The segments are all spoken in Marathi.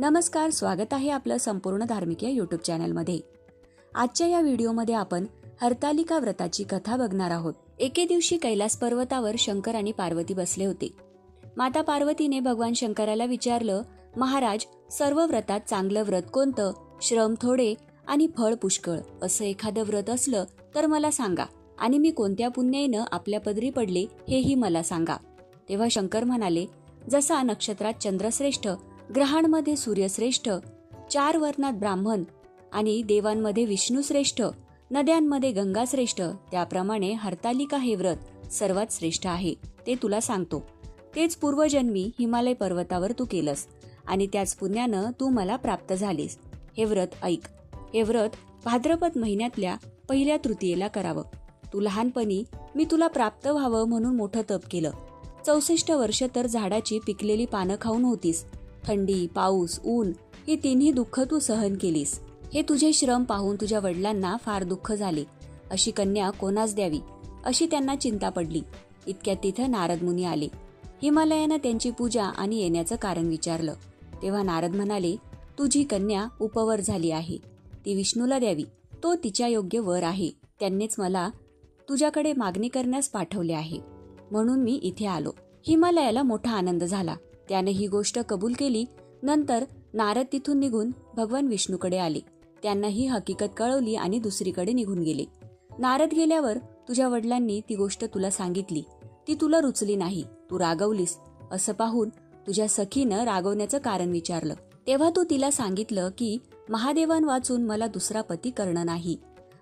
नमस्कार स्वागत आहे आपलं संपूर्ण धार्मिक या यूट्यूब चॅनलमध्ये आजच्या या व्हिडिओमध्ये आपण हरतालिका व्रताची कथा बघणार आहोत. एके दिवशी कैलास पर्वतावर शंकर आणि पार्वती बसले होते. माता पार्वतीने भगवान शंकराला विचारलं महाराज सर्व व्रतात चांगलं व्रत कोणतं? श्रम थोडे आणि फळ पुष्कळ. असं एखादं व्रत असलं तर मला सांगा. आणि मी कोणत्या पुण्याईनं आपल्या पदरी पडले हेही मला सांगा. तेव्हा शंकर म्हणाले जसा नक्षत्रात चंद्रश्रेष्ठ ग्रहांमध्ये सूर्यश्रेष्ठ चार वर्णात ब्राह्मण आणि देवांमध्ये विष्णूश्रेष्ठ नद्यांमध्ये गंगाश्रेष्ठ त्याप्रमाणे हरतालिका हे व्रत सर्वात श्रेष्ठ आहे ते तुला सांगतो. तेच पूर्वजन्मी हिमालय पर्वतावर तू केलंस आणि त्याच पुण्यानं तू मला प्राप्त झालीस. हे व्रत ऐक. हे व्रत भाद्रपद महिन्यातल्या पहिल्या तृतीयेला करावं. तू लहानपणी मी तुला प्राप्त व्हावं म्हणून मोठं तप केलं. चौसष्ट वर्ष तर झाडाची पिकलेली पानं खाऊन होतीस. थंडी पाऊस ऊन ही तिन्ही दुःख तू सहन केलीस. हे तुझे श्रम पाहून तुझ्या वडिलांना फार दुःख झाले. अशी कन्या कोणास द्यावी? अशी त्यांना चिंता पडली. इतक्यात तिथं नारद मुनी आले. हिमालयानं त्यांची पूजा आणि येण्याचं कारण विचारलं. तेव्हा नारद म्हणाले तुझी कन्या उपवर झाली आहे. ती विष्णूला द्यावी. तो तिच्या योग्य वर आहे. त्यांनीच मला तुझ्याकडे मागणी करण्यास पाठवले आहे. म्हणून मी इथे आलो. हिमालयाला मोठा आनंद झाला. त्याने ही गोष्ट कबूल केली. नंतर नारद तिथून निघून भगवान विष्णूकडे आले. त्यांना ही हकीकत कळवली आणि दुसरीकडे निघून गेले. नारद गेल्यावर तुझ्या वडिलांनी ती गोष्ट तुला सांगितली. ती तुला रुचली नाही. तू रागवलीस. असं पाहून तुझ्या सखीनं रागवण्याचं कारण विचारलं. तेव्हा तू तिला सांगितलं की महादेवान वाचून मला दुसरा पती करणं नाही.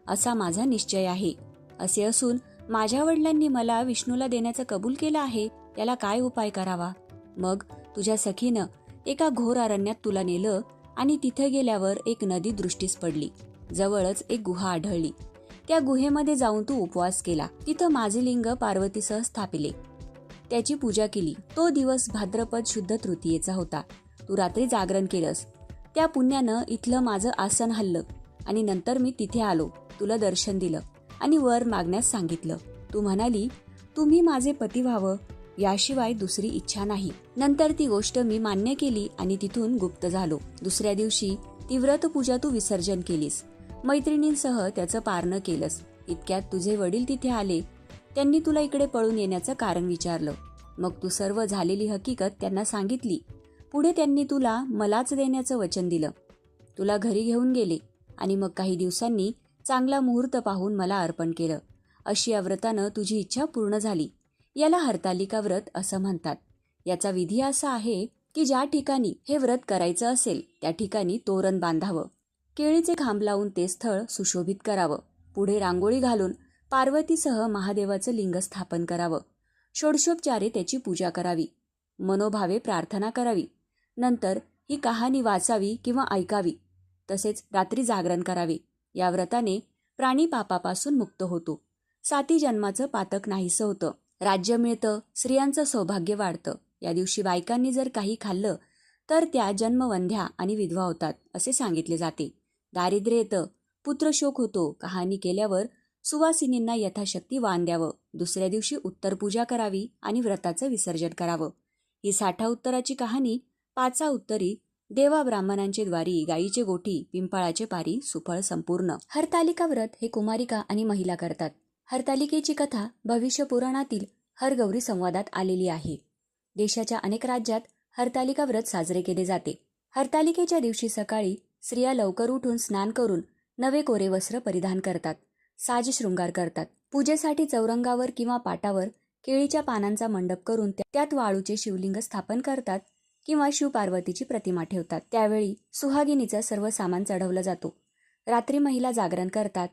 असा माझा निश्चय आहे. असे असून माझ्या वडिलांनी मला विष्णूला देण्याचं कबूल केलं आहे. त्याला काय उपाय करावा? मग तुझ्या सखीनं एका घोर अरण्यात तुला नेलं आणि तिथे गेल्यावर एक नदी दृष्टीस पडली. जवळच एक गुहा आढळली. त्या गुहेमध्ये जाऊन तू उपवास केला. तिथं माझे लिंग पार्वतीसह स्थापिले. त्याची पूजा केली. तो दिवस भाद्रपद शुद्ध तृतीयेचा होता. तू रात्री जागरण केलंस. त्या पुण्यानं इथलं माझं आसन हल्लं आणि नंतर मी तिथे आलो. तुला दर्शन दिलं आणि वर मागण्यास सांगितलं. तू म्हणाली तुम्ही माझे पती व्हावं. याशिवाय दुसरी इच्छा नाही. नंतर ती गोष्ट मी मान्य केली आणि तिथून गुप्त झालो. दुसऱ्या दिवशी ती व्रत पूजा तू विसर्जन केलीस. मैत्रिणींसह त्याचं पारणं केलंस. इतक्यात तुझे वडील तिथे आले. त्यांनी तुला इकडे पळून येण्याचं कारण विचारलं. मग तू सर्व झालेली हकीकत त्यांना सांगितली. पुढे त्यांनी तुला मलाच देण्याचं वचन दिलं. तुला घरी घेऊन गेले आणि मग काही दिवसांनी चांगला मुहूर्त पाहून मला अर्पण केलं. अशी या व्रतानं तुझी इच्छा पूर्ण झाली. याला हरतालिका व्रत असं म्हणतात. याचा विधी असा आहे की ज्या ठिकाणी हे व्रत करायचं असेल त्या ठिकाणी तोरण बांधावं. केळीचे खांब लावून ते स्थळ सुशोभित करावं. पुढे रांगोळी घालून पार्वतीसह महादेवाचं लिंग स्थापन करावं. षोडशोपचारे त्याची पूजा करावी. मनोभावे प्रार्थना करावी. नंतर ही कहाणी वाचावी किंवा ऐकावी. तसेच रात्री जागरण करावे. या व्रताने प्राणी पापापासून मुक्त होतो. साती जन्माचं पातक नाहीसं होतं. राज्य मिळतं स्त्रियांचं सौभाग्य वाढतं. या दिवशी बायकांनी जर काही खाल्लं तर त्या जन्मवंध्या आणि विधवा होतात असे सांगितले जाते. दारिद्र्य येतं पुत्रशोक होतो कहाणी केल्यावर सुवासिनींना यथाशक्ती वाण द्यावं. दुसऱ्या दिवशी उत्तर पूजा करावी आणि व्रताचं विसर्जन करावं. ही साठा उत्तराची कहाणी पाचा उत्तरी देवा ब्राह्मणांचे द्वारी गायीचे गोठी पिंपळाचे पारी सुफळ संपूर्ण. हरतालिका व्रत हे कुमारिका आणि महिला करतात. हरतालिकेची कथा भविष्य पुराणातील हरगौरी संवादात आलेली आहे. देशाच्या अनेक राज्यात हरतालिका व्रत साजरे केले जाते. हरतालिकेच्या दिवशी सकाळी स्त्रिया लवकर उठून स्नान करून नवे कोरे वस्त्र परिधान करतात साज शृंगार करतात. पूजेसाठी चौरंगावर किंवा पाटावर केळीच्या पानांचा मंडप करून त्यात वाळूचे शिवलिंग स्थापन करतात किंवा शिवपार्वतीची प्रतिमा ठेवतात. त्यावेळी सुहागिनीचा सर्व सामान चढवला जातो. रात्री महिला जागरण करतात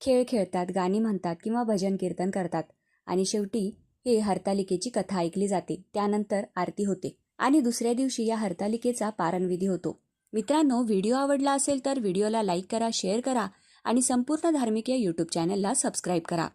खेळ खेळतात गाणी म्हणतात किंवा भजन कीर्तन करतात. आणि शेवटी हे हरतालिकेची कथा ऐकली जाते. त्यानंतर आरती होते आणि दुसऱ्या दिवशी या हरतालिकेचा पारणविधी होतो. मित्रांनो व्हिडिओ आवडला असेल तर व्हिडिओला लाईक करा शेअर करा आणि संपूर्ण धार्मिक या यूट्यूब चॅनलला सबस्क्राईब करा.